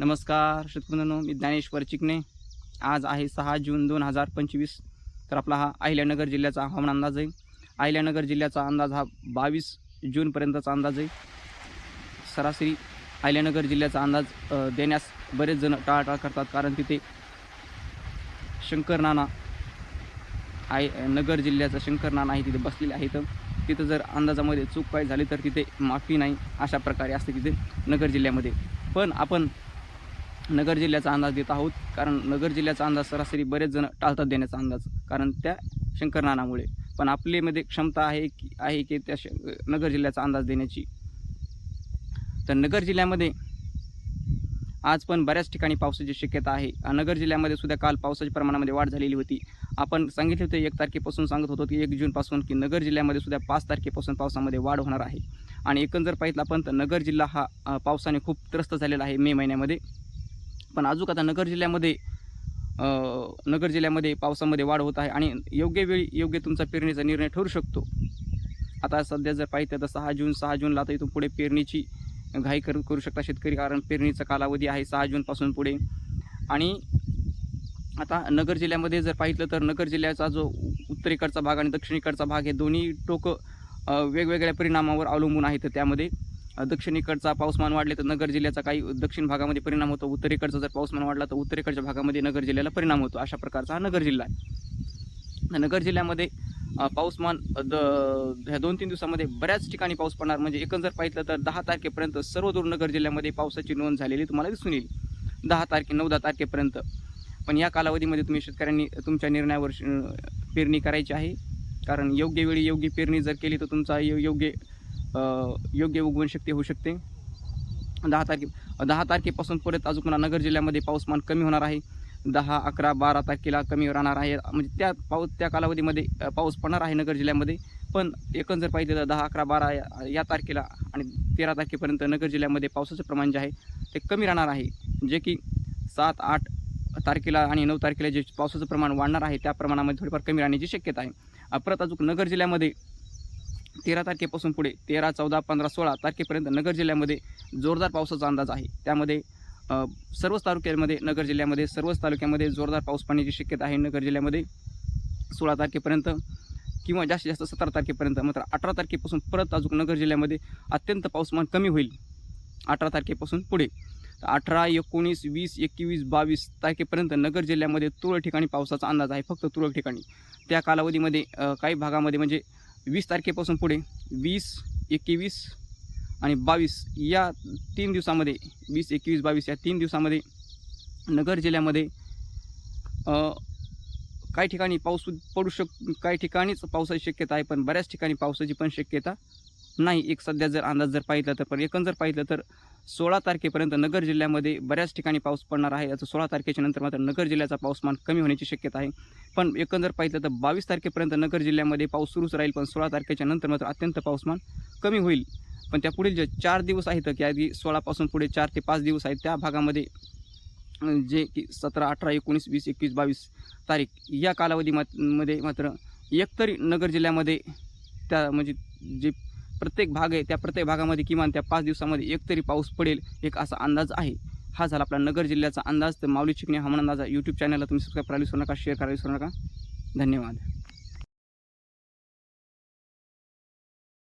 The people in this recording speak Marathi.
नमस्कार शेतकऱ्यांनो मी ज्ञानेश्वर चिकणे आज आहे सहा जून दोन हजार पंचवीस. तर आपला हा अहिल्यानगर जिल्ह्याचा हवामान अंदाज आहे. अहिल्यानगर जिल्ह्याचा अंदाज हा बावीस जूनपर्यंतचा अंदाज आहे. सरासरी अहिल्यानगर जिल्ह्याचा अंदाज देण्यास बरेच जण टाळाटाळ करतात. कारण तिथे शंकर नाना आहे नगर जिल्ह्याचा शंकर नाना आहे तिथे बसलेले आहेत. तिथं जर अंदाजामध्ये चूक काय झाली तर तिथे माफी नाही अशा प्रकारे असते तिथे नगर जिल्ह्यामध्ये. पण आपण नगर जिल्ह्याचा अंदाज देत आहोत. कारण नगर जिल्ह्याचा अंदाज सरासरी बरेच जण टाळतात देण्याचा अंदाज. कारण त्या शंकर नानामुळे. पण आपलेमध्ये क्षमता आहे की आहे की त्या श नगर जिल्ह्याचा अंदाज देण्याची. तर नगर जिल्ह्यामध्ये आज पण बऱ्याच ठिकाणी पावसाची शक्यता आहे. नगर जिल्ह्यामध्ये सुद्धा काल पावसाच्या प्रमाणामध्ये वाढ झालेली होती. आपण सांगितले होते एक तारखेपासून सांगत होतो की एक जूनपासून की नगर जिल्ह्यामध्ये सुद्धा पाच तारखेपासून पावसामध्ये वाढ होणार आहे. आणि एकंदर पाहितलं आपण तर नगर जिल्हा हा पावसाने खूप त्रस्त झालेला आहे मे महिन्यामध्ये. पण अजून आता नगर जिल्ह्यामध्ये नगर जिल्ह्यामध्ये पावसामध्ये वाढ होत आहे आणि योग्य वेळी योग्य तुमचा पेरणीचा निर्णय ठरू शकतो. आता सध्या जर पाहिजे तर सहा जून सहा जूनला आता इथून पुढे पेरणीची घाई कर करू शकता शेतकरी कारण पेरणीचा कालावधी आहे सहा जूनपासून पुढे. आणि आता नगर जिल्ह्यामध्ये जर पाहिलं तर नगर जिल्ह्याचा जो उत्तरेकडचा भाग आणि दक्षिणेकडचा भाग हे दोन्ही टोकं वेगवेगळ्या परिणामावर अवलंबून आहेत. त्यामध्ये दक्षिणेकडचा पाऊसमान वाढले तर नगर जिल्ह्याचा काही दक्षिण भागामध्ये परिणाम होतो. उत्तरेकडचा जर पाऊसमान वाढला तर उत्तरेकडच्या भागामध्ये नगर जिल्ह्याला परिणाम होतो. अशा प्रकारचा हा नगर जिल्हा आहे. नगर जिल्ह्यामध्ये पाऊसमान द ह्या दोन तीन दिवसामध्ये बऱ्याच ठिकाणी पाऊस पडणार. म्हणजे एकंदर पाहिलं तर दहा तारखेपर्यंत सर्वदूर नगर जिल्ह्यामध्ये पावसाची नोंद झालेली तुम्हाला दिसून येईल. दहा तारखे नऊ दहा तारखेपर्यंत. पण या कालावधीमध्ये तुम्ही शेतकऱ्यांनी तुमच्या निर्णयावर पेरणी करायची आहे. कारण योग्य वेळी योग्य पेरणी जर केली तर तुमचा योग्य योग्य उगवण शक्ती होऊ शकते. दहा तारखे दहा तारखेपासून परत अजून पुन्हा नगर जिल्ह्यामध्ये पाऊसमान कमी होणार आहे. दहा अकरा बारा तारखेला कमी राहणार आहे. म्हणजे त्या पाऊस त्या कालावधीमध्ये पाऊस पडणार आहे नगर जिल्ह्यामध्ये. पण एकंदर पाहिजे तर दहा अकरा बारा या- तारखेला आणि तेरा तारखेपर्यंत नगर जिल्ह्यामध्ये पावसाचं प्रमाण जे आहे ते कमी राहणार आहे. जे की सात आठ तारखेला आणि नऊ तारखेला जे पावसाचं प्रमाण वाढणार आहे त्या प्रमाणामध्ये थोडीफार कमी राहण्याची शक्यता आहे. परत अजून नगर जिल्ह्यामध्ये तेरा तारखेपासून पुढे तेरा चौदा पंधरा सोळा तारखेपर्यंत नगर जिल्ह्यामध्ये जोरदार पावसाचा अंदाज आहे. त्यामध्ये सर्वच तालुक्यांमध्ये नगर जिल्ह्यामध्ये सर्वच तालुक्यामध्ये जोरदार पाऊस पाण्याची शक्यता आहे. नगर जिल्ह्यामध्ये सोळा तारखेपर्यंत किंवा जास्तीत जास्त सतरा तारखेपर्यंत मात्र अठरा तारखेपासून परत अजून नगर जिल्ह्यामध्ये अत्यंत पाऊसमान कमी होईल. अठरा तारखेपासून पुढे. तर अठरा एकोणीस वीस एकवीस बावीस तारखेपर्यंत नगर जिल्ह्यामध्ये तुरळक ठिकाणी पावसाचा अंदाज आहे. फक्त तुरळक ठिकाणी. त्या कालावधीमध्ये काही भागामध्ये म्हणजे वीस तारखेपासून पुढे वीस एकवीस आणि बावीस या तीन दिवसामध्ये वीस एकवीस बावीस या तीन दिवसामध्ये नगर जिल्ह्यामध्ये काही ठिकाणी पाऊस पडू शक काही ठिकाणीच पावसाची शक्यता आहे पण बऱ्याच ठिकाणी पावसाची पण शक्यता नाही. एक सध्या जर अंदाज जर पाहिलं तर पण एकंदर पाहिलं तर सोळा तारखेपर्यंत नगर जिल्ह्यामध्ये बऱ्याच ठिकाणी पाऊस पडणार आहे. याचं सोळा तारखेच्या नंतर मात्र नगर जिल्ह्याचा पाऊसमान कमी होण्याची शक्यता आहे. पण एकंदर पाहिलं तर बावीस तारखेपर्यंत नगर जिल्ह्यामध्ये पाऊस सुरूच राहील पण सोळा तारखेच्या नंतर मात्र अत्यंत पाऊसमान कमी होईल. पण त्या पुढील जे चार दिवस आहेत की आधी सोळापासून पुढे चार ते पाच दिवस आहेत त्या भागामध्ये जे की सतरा अठरा एकोणीस वीस एकवीस बावीस तारीख या कालावधी मात- मध्ये मात्र एकतरी नगर जिल्ह्यामध्ये त्या म्हणजे जे प्रत्येक भाग आहे त्या प्रत्येक भागामध्ये किमान त्या पाच दिवसामध्ये एकतरी पाऊस पडेल एक असा अंदाज आहे. हा झाला आपला नगर जिल्ह्याचा अंदाज. तर माऊली चिकणे हवामान अंदाज यूट्यूब चॅनलला तुम्ही सबस्क्राईब करायला विसरू नका शेअर करायला विसरू नका. धन्यवाद.